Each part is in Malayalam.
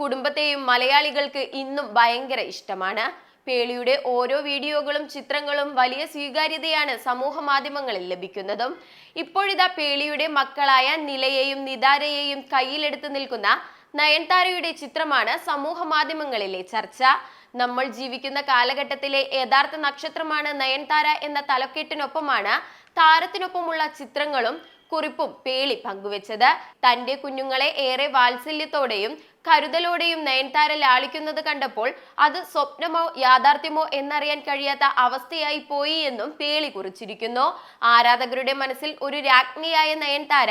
കുടുംബത്തെയും മലയാളികൾക്ക് ഇന്നും ഭയങ്കര ഇഷ്ടമാണ്. പേളിയുടെ ഓരോ വീഡിയോകളും ചിത്രങ്ങളും വലിയ സ്വീകാര്യതയാണ് സമൂഹ മാധ്യമങ്ങളിൽ ലഭിക്കുന്നതും. ഇപ്പോഴിതാ പേളിയുടെ മക്കളായ നിലയെയും നിതാരയെയും കയ്യിലെടുത്ത് നിൽക്കുന്ന നയൻതാരയുടെ ചിത്രമാണ് സമൂഹ മാധ്യമങ്ങളിലെ ചർച്ച. നമ്മൾ ജീവിക്കുന്ന കാലഘട്ടത്തിലെ യഥാർത്ഥ നക്ഷത്രമാണ് നയൻതാര എന്ന തലക്കെട്ടിനൊപ്പമാണ് താരത്തിനൊപ്പമുള്ള ചിത്രങ്ങളും കുറിപ്പും പേളി പങ്കുവച്ചത്. തന്റെ കുഞ്ഞുങ്ങളെ ഏറെ വാത്സല്യത്തോടെയും കരുതലോടെയും നയൻതാര ലാളിക്കുന്നത് കണ്ടപ്പോൾ അത് സ്വപ്നമോ യാഥാർത്ഥ്യമോ എന്നറിയാൻ കഴിയാത്ത അവസ്ഥയായി പോയി എന്നും പേളി കുറിച്ചിരിക്കുന്നു. ആരാധകരുടെ മനസ്സിൽ ഒരു രാജ്ഞിയായ നയൻതാര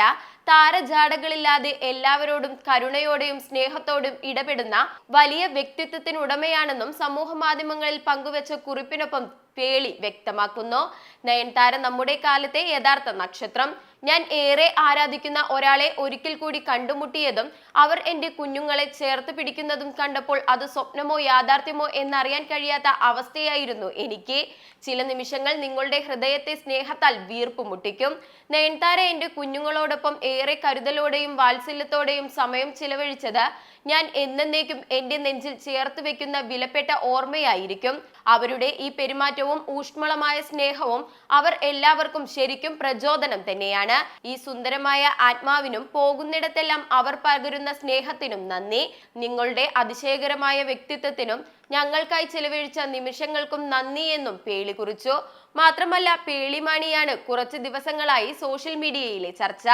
താരജാടകളില്ലാതെ എല്ലാവരോടും കരുണയോടെയും സ്നേഹത്തോടും ഇടപെടുന്ന വലിയ വ്യക്തിത്വത്തിനുടമയാണെന്നും സമൂഹ മാധ്യമങ്ങളിൽ പങ്കുവച്ച കുറിപ്പിനൊപ്പം പേളി വ്യക്തമാക്കുന്നു. നയൻതാര നമ്മുടെ കാലത്തെ യഥാർത്ഥ നക്ഷത്രം. ഞാൻ ഏറെ ആരാധിക്കുന്ന ഒരാളെ ഒരിക്കൽ കൂടി കണ്ടുമുട്ടിയതും അവർ എന്റെ കുഞ്ഞുങ്ങളെ ചേർത്ത് പിടിക്കുന്നതും കണ്ടപ്പോൾ അത് സ്വപ്നമോ യാഥാർത്ഥ്യമോ എന്നറിയാൻ കഴിയാത്ത അവസ്ഥയായിരുന്നു എനിക്ക്. ചില നിമിഷങ്ങൾ നിങ്ങളുടെ ഹൃദയത്തെ സ്നേഹത്താൽ വീർപ്പ് മുട്ടിക്കും. നയൻതാര എന്റെ കുഞ്ഞുങ്ങളോടൊപ്പം ഏറെ കരുതലോടെയും വാത്സല്യത്തോടെയും സമയം ചിലവഴിച്ചത് ഞാൻ എന്നേക്കും എന്റെ നെഞ്ചിൽ ചേർത്ത് വെക്കുന്ന വിലപ്പെട്ട ഓർമ്മയായിരിക്കും. അവരുടെ ഈ പെരുമാറ്റവും ഊഷ്മളമായ സ്നേഹവും അവർ എല്ലാവർക്കും ശരിക്കും പ്രചോദനം തന്നെയാണ്. ഈ സുന്ദരമായ ആത്മാവിനും പോകുന്നിടത്തെല്ലാം അവർ പകരുന്ന സ്നേഹത്തിനും നന്ദി. നിങ്ങളുടെ അതിശയകരമായ വ്യക്തിത്വത്തിനും ഞങ്ങൾക്കായി ചിലവഴിച്ച നിമിഷങ്ങൾക്കും നന്ദി എന്നും പേളി കുറിച്ചു. മാത്രമല്ല പേളിമാണിയാണ് കുറച്ച് ദിവസങ്ങളായി സോഷ്യൽ മീഡിയയിലെ ചർച്ച.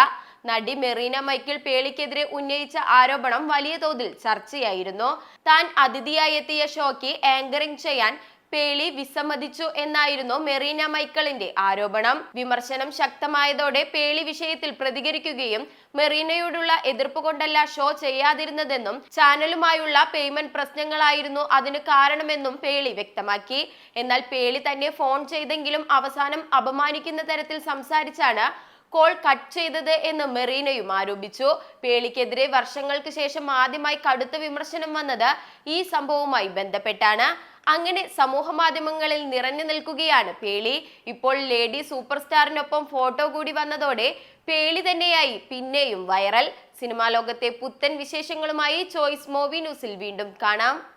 നടി മെറീന മൈക്കിൾ പേളിക്കെതിരെ ഉന്നയിച്ച ആരോപണം വലിയ തോതിൽ ചർച്ചയായിരുന്നു. താൻ അതിഥിയായി എത്തിയ ഷോയ്ക്ക് ആങ്കറിംഗ് ചെയ്യാൻ പേളി വിസമ്മതിച്ചു എന്നായിരുന്നു മെറീന മൈക്കിളിന്റെ ആരോപണം. വിമർശനം ശക്തമായതോടെ പേളി വിഷയത്തിൽ പ്രതികരിക്കുകയും മെറീനയോടുള്ള എതിർപ്പ് കൊണ്ടല്ല ഷോ ചെയ്യാതിരുന്നതെന്നും ചാനലുമായുള്ള പേയ്മെന്റ് പ്രശ്നങ്ങളായിരുന്നു അതിന് കാരണമെന്നും പേളി വ്യക്തമാക്കി. എന്നാൽ പേളി തന്നെ ഫോൺ ചെയ്തെങ്കിലും അവസാനം അപമാനിക്കുന്ന തരത്തിൽ സംസാരിച്ചാണ് കോൾ കട്ട് ചെയ്തത് എന്ന് മെറീനയും ആരോപിച്ചു. പേളിക്കെതിരെ വർഷങ്ങൾക്ക് ശേഷം ആദ്യമായി കടുത്ത വിമർശനം വന്നത് ഈ സംഭവവുമായി ബന്ധപ്പെട്ടാണ്. അങ്ങനെ സമൂഹ മാധ്യമങ്ങളിൽ നിറഞ്ഞു നിൽക്കുകയാണ് പേളി. ഇപ്പോൾ ലേഡി സൂപ്പർ സ്റ്റാറിനൊപ്പം ഫോട്ടോ കൂടി വന്നതോടെ പേളി തന്നെയായി പിന്നെയും വൈറൽ. സിനിമാ ലോകത്തെ പുത്തൻ വിശേഷങ്ങളുമായി ചോയ്സ് മൂവി ന്യൂസിൽ വീണ്ടും കാണാം.